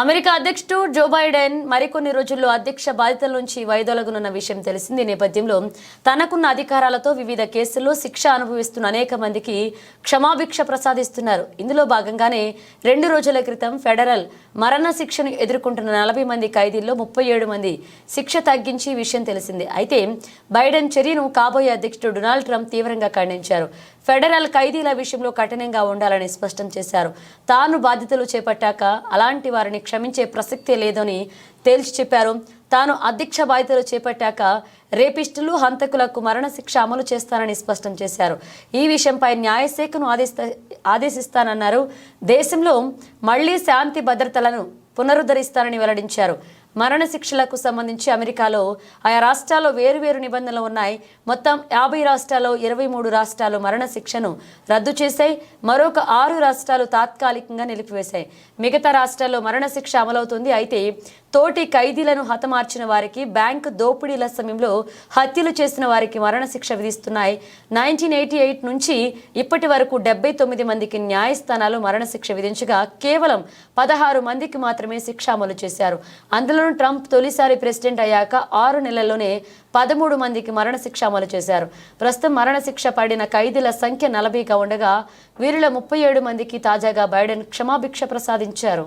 America అధ్యక్షుడు Joe Biden మరికొన్ని రోజుల్లో అధ్యక్ష బాధ్యతల నుంచి వైదొలగనున్న విషయం తెలిసింది. ఈ నేపథ్యంలో తనకున్న అధికారాలతో వివిధ కేసుల్లో శిక్ష అనుభవిస్తున్న అనేక మందికి క్షమాభిక్ష ప్రసాదిస్తున్నారు. ఇందులో భాగంగానే రెండు రోజుల క్రితం ఫెడరల్ మరణ శిక్షను ఎదుర్కొంటున్న నలభై మంది ఖైదీల్లో ముప్పై ఏడు మంది శిక్ష తగ్గించి విషయం తెలిసింది. అయితే బైడెన్ చర్యను కాబోయే అధ్యక్షుడు డొనాల్డ్ ట్రంప్ తీవ్రంగా ఖండించారు. ఫెడరల్ ఖైదీల విషయంలో కఠినంగా ఉండాలని స్పష్టం చేశారు. తాను బాధ్యతలు చేపట్టాక అలాంటి వారిని క్షమించే ప్రసక్తే లేదని తేల్చి చెప్పారు. తాను అధ్యక్ష బాధ్యతలు చేపట్టాక రేపిస్టులు హంతకులకు మరణశిక్ష అమలు చేస్తానని స్పష్టం చేశారు. ఈ విషయంపై న్యాయశాఖను ఆదేశిస్తా ఆదేశిస్తానన్నారు. దేశంలో మళ్ళీ శాంతి భద్రతలను పునరుద్ధరిస్తానని వెల్లడించారు. మరణశిక్షలకు సంబంధించి అమెరికాలో ఆయా రాష్ట్రాల్లో వేరువేరు నిబంధనలు ఉన్నాయి. మొత్తం యాభై రాష్ట్రాల్లో ఇరవై మూడు రాష్ట్రాలు మరణశిక్షను రద్దు చేశాయి. మరొక ఆరు రాష్ట్రాలు తాత్కాలికంగా నిలిపివేశాయి. మిగతా రాష్ట్రాల్లో మరణశిక్ష అమలవుతుంది. అయితే తోటి ఖైదీలను హతమార్చిన వారికి బ్యాంకు దోపిడీల సమయంలో హత్యలు చేసిన వారికి మరణశిక్ష విధిస్తున్నాయి. నైన్టీన్ ఎయిటీ ఎయిట్ నుంచి ఇప్పటి వరకు డెబ్బై తొమ్మిది మందికి న్యాయస్థానాలు మరణశిక్ష విధించగా కేవలం పదహారు మందికి మాత్రమే శిక్ష అమలు చేశారు. అందులో అందులోనూ ట్రంప్ తొలిసారి ప్రెసిడెంట్ అయ్యాక ఆరు నెలల్లోనే పదమూడు మందికి మరణశిక్ష అమలు చేశారు. ప్రస్తుతం మరణశిక్ష పడిన ఖైదీల సంఖ్య నలభైగా ఉండగా వీరిలో ముప్పై ఏడు మందికి తాజాగా బైడెన్ క్షమాభిక్ష ప్రసాదించారు.